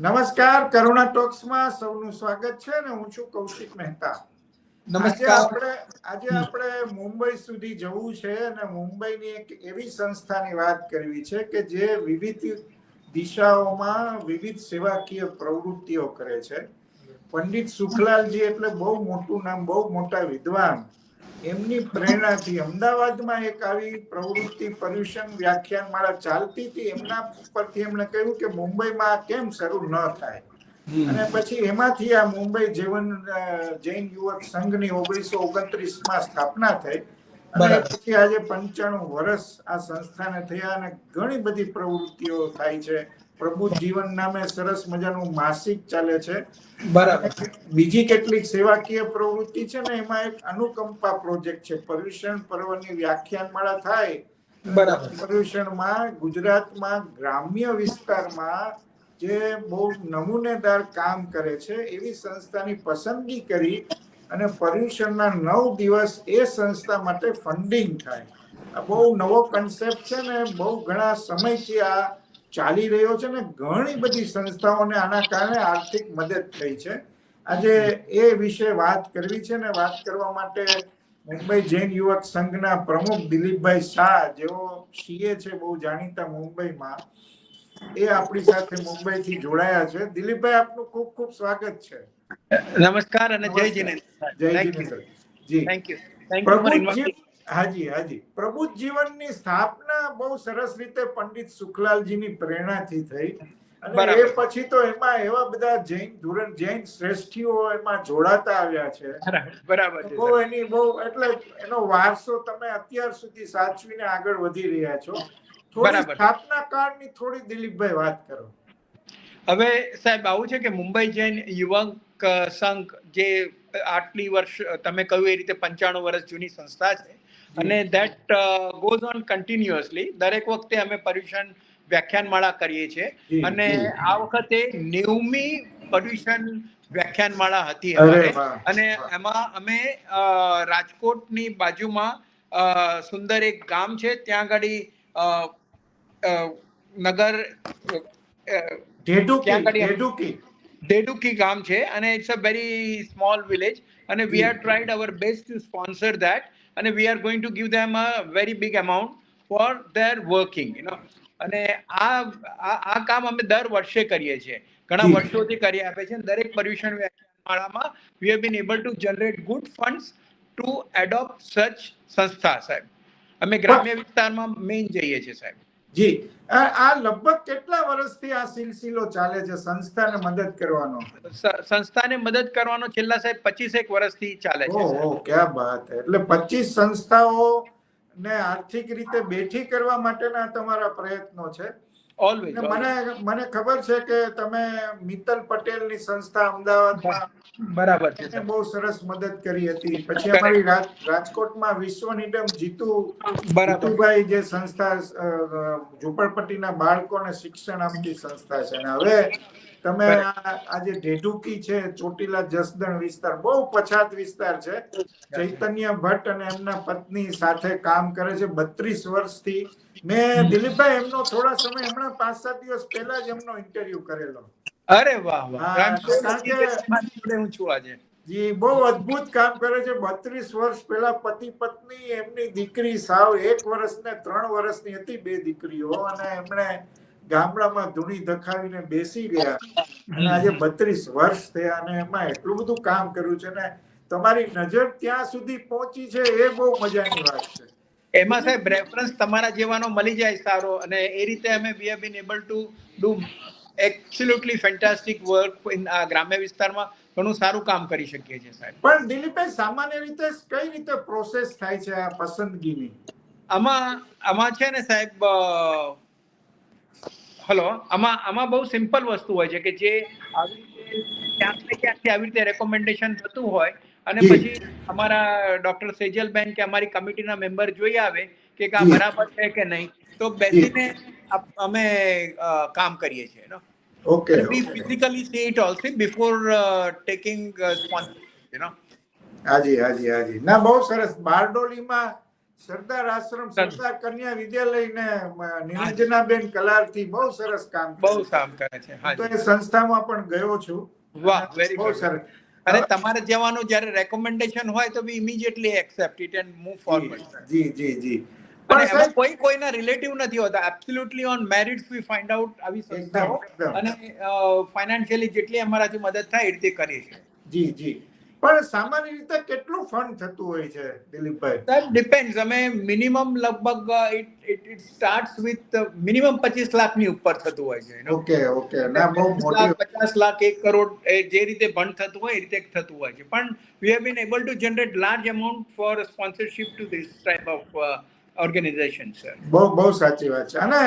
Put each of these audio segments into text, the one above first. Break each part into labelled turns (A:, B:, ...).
A: નમસ્કાર કરુણા ટોક્સમાં સૌનું સ્વાગત છે અને હું છું કૌશિક મહેતા.
B: નમસ્કાર.
A: આપણે આજે આપણે મુંબઈ સુધી જવું છે અને મુંબઈની એક એવી સંસ્થાની વાત કરવી છે કે જે વિવિધ દિશાઓમાં વિવિધ સેવાકીય પ્રવૃત્તિઓ કરે છે. પંડિત સુખલાલજી એટલે બહુ મોટું નામ બહુ મોટા વિદ્વાન. એમની પ્રેરણાથી અમદાવાદમાં એક આવી પ્રવૃત્તિ પર્યુષણ વ્યાખ્યાન માળા ચાલતી હતી. એમના પરથી એમણે કહ્યું કે મુંબઈમાં કેમ શરૂ ન થાય? અને પછી એમાંથી આ મુંબઈ જીવન જૈન યુવક સંઘની ઓગણીસો ઓગણત્રીસમાં સ્થાપના થઈ. અને પછી આજે પંચાણું વર્ષ આ સંસ્થાને થયા અને ઘણી બધી પ્રવૃત્તિઓ થાય છે. પ્રભુ જીવન નામે સરસ મજાનું માસિક ચાલે છે.
B: બરાબર.
A: બીજી કેટલીક સેવાકીય પ્રવૃત્તિ છે ને એમાં એક અનુકંપા પ્રોજેક્ટ છે. પર્યુષણ પર્વની વ્યાખ્યાનમાળા થાય.
B: બરાબર.
A: પર્યુષણમાં ગુજરાતમાં ગ્રામ્ય વિસ્તારમાં જે બહુ નમૂનેદાર કામ કરે છે એવી સંસ્થાની પસંદગી કરી અને પર્યુષણના નવ દિવસ એ સંસ્થા માટે ફંડિંગ થાય. આ બહુ નવો કન્સેપ્ટ છે ને બહુ ઘણા સમયથી આ ચાલી રહ્યો છે ને ઘણી બધી સંસ્થાઓને આના કારણે આર્થિક મદદ થઈ છે. આજે એ વિશે વાત કરવી છે ને વાત કરવા માટે મુંબઈ જૈન યુવક સંઘના પ્રમુખ દિલીપભાઈ શાહ જેઓ સીએ છે બહુ જાણીતા મુંબઈમાં એ આપણી સાથે મુંબઈ થી જોડાયા છે. દિલીપભાઈ આપનું ખૂબ ખૂબ સ્વાગત છે.
B: નમસ્કાર અને જય
A: નમસ્કાર. જય
B: thank
A: ji.
B: Thank you thank you
A: હાજી હાજી. પ્રબુદ્ધ જીવનની સ્થાપના બહુ સરસ રીતે પંડિત સુખલાલજીની પ્રેરણાથી થઈ. અને એ પછી તો એમાં એવા બધા જૈન ધોરણ જૈન શ્રેષ્ઠીઓ એમાં જોડાતા આવ્યા છે.
B: બરાબર
A: બહુ એની બહુ એટલે એનો વારસો તમે અત્યાર સુધી સાચવીને આગળ વધી રહ્યા છો. થોડી
B: બરાબર.
A: સ્થાપના કાળની થોડી દિલીપભાઈ વાત કરો.
B: હવે સાહેબ આવું છે કે મુંબઈ જૈન યુવક સંઘ જે આટલી વર્ષ તમે કહ્યું એ રીતે પંચાણું વર્ષ જૂની સંસ્થા છે અને ધેટ ગોઝ ઓન કન્ટિન્યુઅસલી દરેક વખતે અમે પર્યુષણ વ્યાખ્યાનમાળા કરીએ છીએ. અને આ વખતે નેવમી પર્યુષણ વ્યાખ્યાનમાળા હતી અને એમાં અમે રાજકોટની બાજુમાં સુંદર એક ગામ છે. ત્યાં આગળ નગર ગામ છે. અને it's a very small village અને we. Are tried our best to sponsor that અને we are going to give them a very big amount for their working you know અને આ આ કામ અમે દર વર્ષે કરીએ છીએ. ઘણા વર્ષોથી કરી આપે છે. દરેક Paryushan વ્યાખ્યાનમાળામાં we have been able to generate good funds to adopt such સંસ્થા સાહેબ. અમે ગ્રામ્ય વિસ્તારમાં મેઇન જઈએ છીએ સાહેબ.
A: જી. આ લગભગ કેટલા વર્ષથી આ સિલસિલો ચાલે છે? સંસ્થાને મદદ કરવાનો?
B: સંસ્થાને મદદ કરવાનો છેલ્લા સાહેબ પચીસેક વર્ષથી ચાલે છે.
A: ઓહો ક્યાં વાત એટલે પચીસ સંસ્થાઓ ને આર્થિક રીતે બેઠી કરવા માટેના તમારા પ્રયત્નો છે?
B: ઓલવેઝ
A: ને મને મને ખબર છે કે તમે મિત્તલ પટેલની સંસ્થા અમદાવાદમાં
B: બરાબર છે
A: બહુ સરસ મદદ કરી હતી. પછી અમારી રાજકોટમાં વિશ્વ નિગમ જીતુ જીતુભાઈ જે સંસ્થા અ, બાળકોને શિક્ષણ આપતી સંસ્થા છે. અને હવે તમે
B: આજે
A: આ આ જે ઢેઢુકી છે ચોટીલા જસદણ વિસ્તાર બહુ પછાત વિસ્તાર છે. ચૈતન્ય ભટ્ટ અને એમના પત્ની સાથે કામ કરે છે. બત્રીસ વર્ષથી મેં દિલીપભાઈ એમનો થોડા સમય હમણાં પાંચ સાત દિવસ પહેલા જ એમનો ઇન્ટરવ્યુ કરેલો.
B: અરે વાહ
A: હા,
B: છું આજે.
A: જી બહુ અદ્ભુત કામ કરે છે. બત્રીસ વર્ષ પહેલા પતિ પત્ની એમની દીકરી સાવ એક વર્ષ ને ત્રણ વર્ષની હતી બે દીકરીઓ અને એમણે ગામડામાં ધૂણી ધખાવીને બેસી ગયા. અને આજે બત્રીસ વર્ષ થયા અને એમાં એટલું બધું કામ કર્યું છે. ને તમારી નજર ત્યાં સુધી પહોંચી છે એ બહુ મજાની વાત છે.
B: એમાં સાહેબ રેફરન્સ તમારા જેવાનો મળી જાય સારો અને એ રીતે અમે we have been able to do absolutely fantastic work in આ ગ્રામ્ય વિસ્તારમાં. ઘણું સારું કામ કરી શકીએ છીએ સાહેબ.
A: પણ દિલીપભાઈ સામાન્ય રીતે કઈ રીતે પ્રોસેસ થાય છે આ પસંદગીની?
B: આમાં આમાં છે ને સાહેબ હલો આમાં આમાં બહુ સિમ્પલ વસ્તુ હોય છે કે જે આવી રીતે ક્યાંક ને ક્યાંકથી આવી રીતે રેકોમેન્ડેશન થતું હોય અને પછી અમારા ડોક્ટર સેજલબેન કે અમારી કમિટીના મેમ્બર જોઈ આવે કે આ બરાબર છે કે નહીં તો બેસીને અમે કામ કરીએ છીએ no
A: okay
B: we physically see it also before taking responsibility sponsorship
A: હાજી હાજી હાજી. ના બહુ સરસ. બારડોલીમાં સરદાર આશ્રમ સરદાર કન્યા વિદ્યાલય ને નિરંજનાબેન કલારથી બહુ સરસ કામ
B: બહુ કામ કરે છે હા
A: તો એ સંસ્થામાં પણ ગયો છું.
B: વાહ વેરી
A: બહુ સરસ.
B: અને તમારે જવાનું જ્યારે રેકમેન્ડેશન હોય તો be immediately accept it and move forward
A: જી જી જી. પણ
B: એમાં કોઈ કોઈના રિલેટિવ નથી હોતા. Absolutely on merits we find out આવી સંસ્થાઓ. અને ફાઇનાન્શિયલી જેટલી અમારાથી મદદ થાય એ રીતે કરીએ છીએ.
A: જી જી. પણ સામાન્ય રીતે કેટલું ફંડ થતું હોય છે દિલીપભાઈ?
B: that ડિપેન્ડ અમે મિનિમમ લગભગ it it it starts with minimum પચીસ લાખની ઉપર થતું હોય છે.
A: Okay okay. ના બહુ મોટી
B: પચાસ લાખ એક કરોડ એ જે રીતે ભણ થતું હોય એ રીતે થતું હોય છે. પણ we have been able to generate large amount for sponsorship to this type of organization sir
A: બહુ બહુ સાચી વાત છે. અને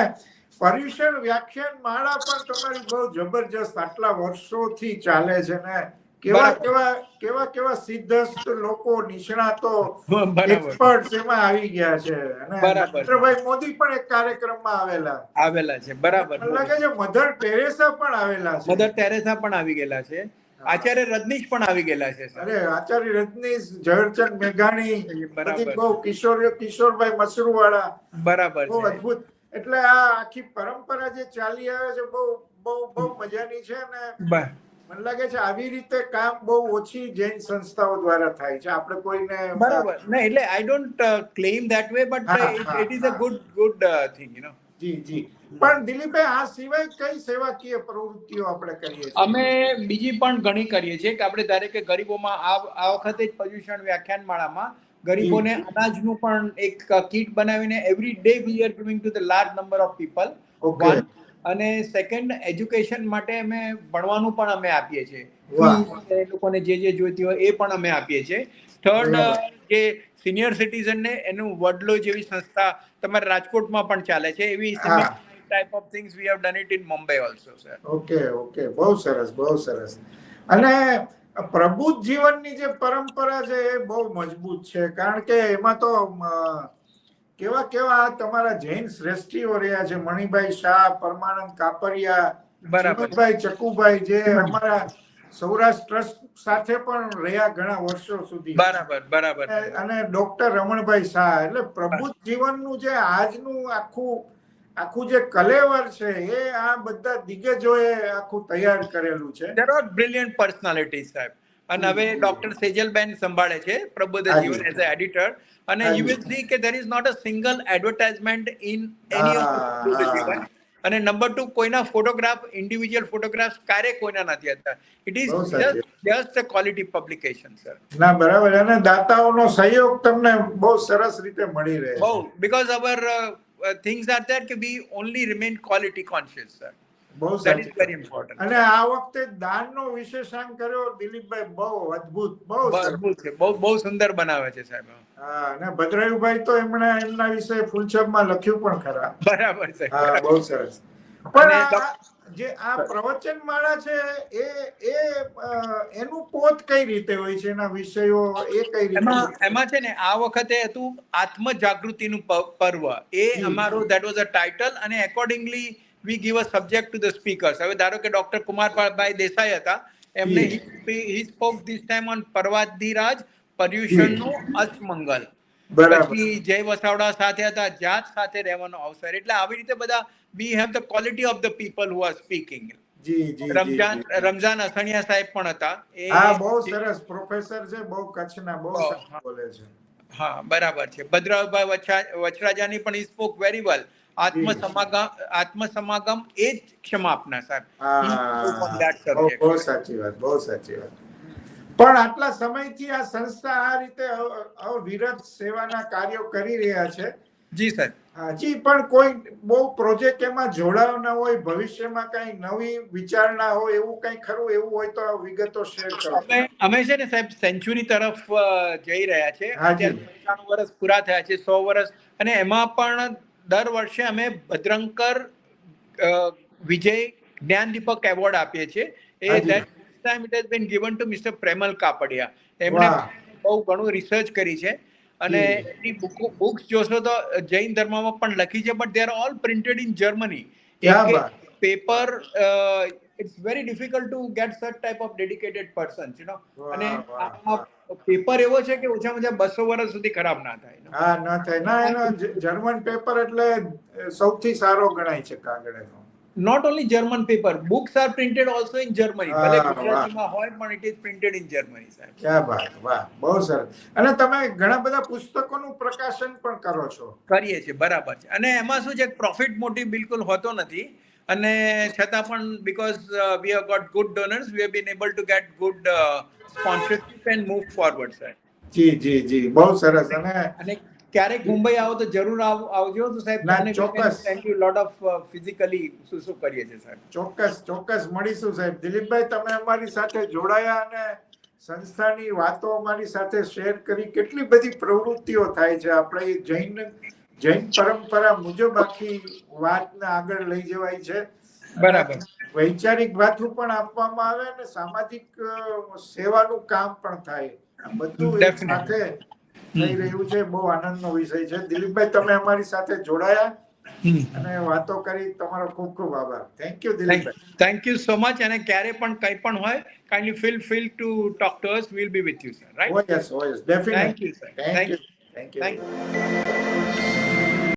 A: પર્યુષણ વ્યાખ્યાન માળા પણ તમારી બહુ જબરજસ્ત આટલા વર્ષોથી ચાલે છે ને કેવા કેવા કેવા કેવા સિદ્ધસ્ત લોકો નિષ્ણાતો એક્સપર્ટ્સ એમાં આવી ગયા છે. અને નરેન્દ્રભાઈ મોદી પણ એક કાર્યક્રમમાં આવેલા.
B: આવેલા છે. બરાબર.
A: લાગે છે મધર ટેરેસા પણ આવેલા છે.
B: મધર ટેરેસા પણ આવી ગયેલા છે. આચાર્ય રજનીશ પણ આવી ગયેલા છે
A: અરે આચાર્ય રજનીશ ઝવેરચંદ મેઘાણી
B: બરાબર.
A: બહુ કિશોર કિશોરભાઈ મસરૂવાળા.
B: બરાબર
A: બહુ અદભુત. એટલે આ આખી પરંપરા જે ચાલી આવે છે બહુ બહુ બહુ મજાની છે અને
B: બ-
A: મને લાગે છે આવી રીતે કામ બહુ ઓછી જૈન સંસ્થાઓ દ્વારા થાય છે. આપણે કોઈને
B: બરાબર. ના એટલે I don't claim that way but it is a good good thing you know
A: જી જી. પણ દિલીપભાઈ આ સિવાય કઈ સેવાકીય પ્રવૃત્તિઓ આપણે કરીએ છીએ?
B: અમે બીજી પણ ઘણી કરીએ છીએ કે આપણે ધારે કે ગરીબોમાં આ આ વખતે જ પર્યુષણ વ્યાખ્યાનમાળામાં ગરીબોને અનાજનું પણ એક કીટ બનાવીને every day we are giving to the large number of people
A: Okay.
B: અને સેકન્ડ એજ્યુકેશન માટે અમે ભણવાનું પણ અમે આપીએ છીએ. એ લોકોને જે જે જોઈતી હોય એ પણ અમે આપીએ છીએ. થર્ડ
A: કે
B: જે સિનિયર સિટીઝનને એનું વડલો જેવી સંસ્થા તમારે રાજકોટમાં પણ ચાલે છે. એવી type of things we have done it in Mumbai also sir
A: okay okay બહુ સરસ બહુ સરસ. અને પ્રબુદ્ધ જીવનની જે પરંપરા છે એ બહુ મજબૂત છે. કારણ કે એમાં તો કેવા કેવા તમારા જૈન શ્રેષ્ઠીઓ રહ્યા છે? મણિભાઈ શાહ પરમાનંદ કાપરિયા
B: બરાબર.
A: ચિમનભાઈ ચકુભાઈ જે અમારા સૌરાષ્ટ્ર ટ્રસ્ટ સાથે પણ રહ્યા ઘણા વર્ષો સુધી.
B: બરાબર બરાબર.
A: અને- ડોક્ટર રમણભાઈ શાહ એટલે પ્રભુ જીવનનું જે આજનું આખું આખું જે કલેવર છે એ આ બધા દિગ્ગજોએ આખું તૈયાર કરેલું છે.
B: બ્રિલિયન્ટ પર્સનાલિટી સાહેબ. અને હવે ડોક્ટર સેજલબેન સંભાળે છે
A: પ્રબોધ
B: જીવન એઝ એડિટર. અને યુ. વિલ સી કે there is not a
A: single
B: advertisement in
A: any.
B: Jivan અને નંબર ટુ કોઈના ફોટોગ્રાફ ઇન્ડિવિજ્યુઅલ ફોટોગ્રાફ્સ ક્યારે કોઈના નથી હતા it is just a quality publication sir
A: ના બરાબર. અને દાતાઓનો સહયોગ તમને બહુ સરસ રીતે મળી રહે
B: બહુ because our things are that કે we only remain quality conscious sir
A: બહુ સાચી
B: વેરી ઇમ્પોર્ટન્ટ
A: અને આ વખતે દાનનો વિશેષાંક કર્યો દિલીપભાઈ બહુ અદ્ભુત બહુ
B: અદ્ભુત છે. બહુ બહુ સુંદર બનાવે છે સાહેબ.
A: હા અને ભદ્રાયુભાઈ તો એમણે એમના વિશે ફૂલછબમાં લખ્યું પણ ખરા.
B: બરાબર છે.
A: હા બહુ સરસ. પણ જે આ પ્રવચન માળા છે એ એ એનું પોત કઈ રીતે હોય છે? એના વિષયો એ કઈ રીતે
B: એમાં છે? ને આ વખતે હતું આત્મ જાગૃતિનું પર્વ. એ અમારો ધેટ વોઝ અ ટાઇટલ અને accordingly we give a subject to the speakers હવે ધારો કે ડોક્ટર કુમારભાઈ દેસાઈ હતા એમને he spoke this time on પર્વાધિરાજ પર્યુષણનું
A: અસ્મંગલ
B: પછી જય વસાવડા સાથે હતા જાત સાથે રહેવાનો અવસર. એટલે આવી રીતે બધા we have the quality of the people who are speaking Ramzan. Ramzan Asaniya સાહેબ પણ હતા. એ
A: હા બહુ સરસ. પ્રોફેસર છે બહુ કચ્છના બહુ બોલે છે.
B: હા બરાબર છે. ભદ્રભાઈ વચરાજાની પણ ઈ સ્પોક વેરી વેલ આત્મ
A: જી.
B: સમાગમ આત્મ સમાગમ એ જ ક્ષમા આપના સર
A: બહુ સાચી વાત બહુ સાચી વાત. પણ આટલા સમયથી આ સંસ્થા આ રીતે અવિરત સેવાના કાર્યો કરી રહ્યા છે.
B: જી સર
A: હજી પણ કોઈ બહુ પ્રોજેક્ટ એમાં જોડાવાના હોય ભવિષ્યમાં કઈ નવી વિચારણા હોય એવું કઈ ખરું? એવું હોય તો વિગતો શેર કરો.
B: અમે અમે છે ને સાહેબ સેન્ચુરી તરફ જઈ રહ્યા છે.
A: હાજી.
B: વર્ષ પૂરા થયા છે સો વર્ષ. અને એમાં પણ દર વર્ષે અમે ભદ્રંકર વિજય જ્ઞાનદીપક એવોર્ડ આપીએ છીએ. એ
A: હાજી.
B: that time it has been given to Premal Kapadia એમણે બહુ ઘણું રિસર્ચ કરી છે. અને
A: એની
B: એની બુક્સ જોશો તો જૈન ધર્મમાં પણ લખી છે but they are all printed in Germany. Paper it's very difficult to get such type of dedicated person you know અને. પેપર એવો છે કે ઓછામાં ઓછા બસો વર્ષ સુધી ખરાબ ના થાય
A: હા ના થાય. ના એનો જર્મન પેપર એટલે સૌથી સારો ગણાય છે કાગળ એનો
B: not only German paper books are printed also in Germany ભલે ગુજરાતીમાં હોય પણ it is printed in Germany સાહેબ.
A: ક્યા વાત વાહ. બહુ સરસ. અને તમે ઘણા બધા પુસ્તકોનું પ્રકાશન પણ કરો છો.
B: કરીએ છીએ બરાબર છે. અને એમાં શું છે પ્રોફિટ મોટિવ બિલકુલ હોતો નથી. અને છતાં પણ because we have got good donors we have been able to get good sponsorship and move forward સાહેબ
A: જી જી જી. બહુ સરસ. અને
B: અને ક્યારેક મુંબઈ આવો તો જરૂર આવ- આવજો તો સાહેબ.
A: ના, ચોક્કસ.
B: Thank you lot of physically શું શું કરીએ છીએ સાહેબ
A: ચોક્કસ ચોક્કસ મળીશું સાહેબ. દિલીપભાઈ તમે અમારી સાથે જોડાયા અને સંસ્થાની વાતો અમારી સાથે શેર કરી. કેટલી બધી પ્રવૃત્તિઓ થાય છે. આપણે જૈન જૈન પરંપરા મુજબ આખી વાતને આગળ લઈ જવાય છે.
B: બરાબર.
A: વૈચારિક ભાથું પણ આપવામાં આવે અને સામાજિક સેવાનું કામ પણ થાય. બધું. સાથે થઈ રહ્યું છે. બહુ આનંદનો વિષય છે. દિલીપભાઈ તમે અમારી સાથે જોડાયા અને વાતો કરી. તમારો ખૂબ ખૂબ આભાર. Thank you Dilipbhai.
B: Thank you so much અને ક્યારે પણ કંઈ પણ હોય kindly feel feel to talk to us will be with you sir right
A: yes, yes yes, definitely.
B: Thank
A: sir
B: thank
A: you thank you.
B: Thank